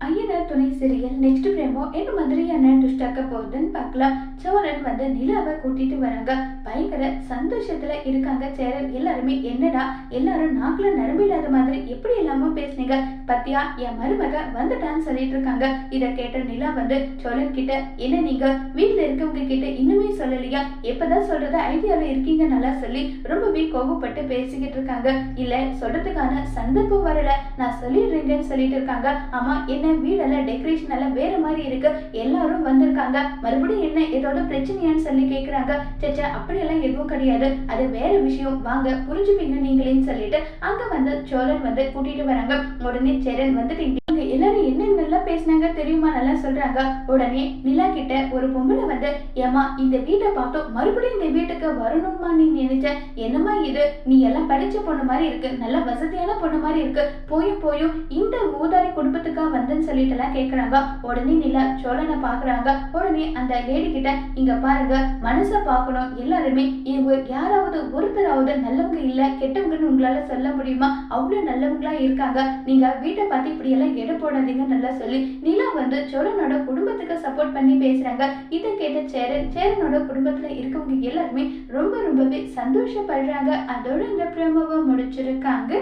ஐயனார் துணை serial next பிரேமோ என்ன மாதிரியான ட்விஸ்டாக்க போகுதுன்னு பார்க்கலாம் சோழன் வந்து நிலாவை கூட்டிட்டு வராங்க. பயங்கர சந்தோஷத்துல இருக்காங்க சேரன் எல்லாருமே என்னடா எல்லாரும் நாக்குல நரம்பு இல்லாத மாதிரி எப்படி இல்லாம பேசுனீங்க? பத்தியா என் மருமக வந்துட்டான்னு சொல்லிட்டு இருக்காங்க. இதை கேட்ட நிலா வந்து சோழன் கிட்ட என்ன நீங்க? வீட்டுல இருக்கவங்க கிட்ட இன்னுமே சொல்லலையா? எப்பதான் சொல்றத ஐடியால இருக்கீங்க? நல்லா சொல்லி ரொம்பவே கோபப்பட்டு பேசிக்கிட்டு இருக்காங்க. இல்ல சொல்றதுக்கான சந்தர்ப்பம் வரல. நான் சொல்லிடுறேங்கன்னு சொல்லிட்டு இருக்காங்க. ஆமா என்ன வீடெல்லாம் டெக்கரேஷன் எல்லாம் வேற மாதிரி இருக்கு. எல்லாரும் வந்திருக்காங்க. மறுபடியும் என்ன? ஏதாவது பிரச்சனையான்னு சொல்லி கேக்குறாங்க. சேச்சா அப்படியெல்லாம் எதுவும் கிடையாது. அது வேற விஷயம். வாங்க புரிஞ்சுப்பீங்க நீங்களேன்னு சொல்லிட்டு அங்க வந்து சோழன் வந்து கூட்டிட்டு வராங்க. உடனே சேரன் வந்து இங்க எல்லாரும் என்ன நல்லா பேசினாங்க தெரியுமா? நல்லா சொல்றாங்க. உடனே நிலா கிட்ட ஒரு பொம்பளை வந்து ஏமா இந்த வீட்டை பார்த்தோம். மறுபடியும் இந்த வீட்டுக்கு வரணுமா நீ நினைச்ச. என்னம்மா இது? நீ எல்லாம் படிச்ச பொண்ணு மாதிரி இருக்கு. நல்ல வசதியான பொண்ணு மாதிரி இருக்கு. போயும் போயும் இந்த ஊதாரி குடும்பத்துக்கா வந்தேன்னு சொல்லிட்டு எல்லாம் கேக்குறாங்க. உடனே நிலா சோழனை பாக்குறாங்க. உடனே அந்த லேடி கிட்ட இங்க பாருங்க. மனச பார்க்கணும். எல்லாருமே இவங்க யாராவது ஒருத்தராவது நல்லவங்க இல்ல கெட்டவங்கன்னு உங்களால சொல்ல முடியுமா? அவ்வளவு நல்லவங்களா இருக்காங்க. நீங்க வீட்டை பார்த்து இப்படி எல்லாம் எடை போடாதீங்க நல்லா சொல்லி. நிலா வந்து சோழனோட குடும்பத்துக்கு சப்போர்ட் பண்ணி பேசுறாங்க. இதை கேட்ட சேரன் சேரனோட குடும்பத்துல இருக்கவங்க எல்லாருமே ரொம்ப ரொம்பவே சந்தோஷப்படுறாங்க. அதோட இந்த பிரமவை முடிச்சிருக்காங்க.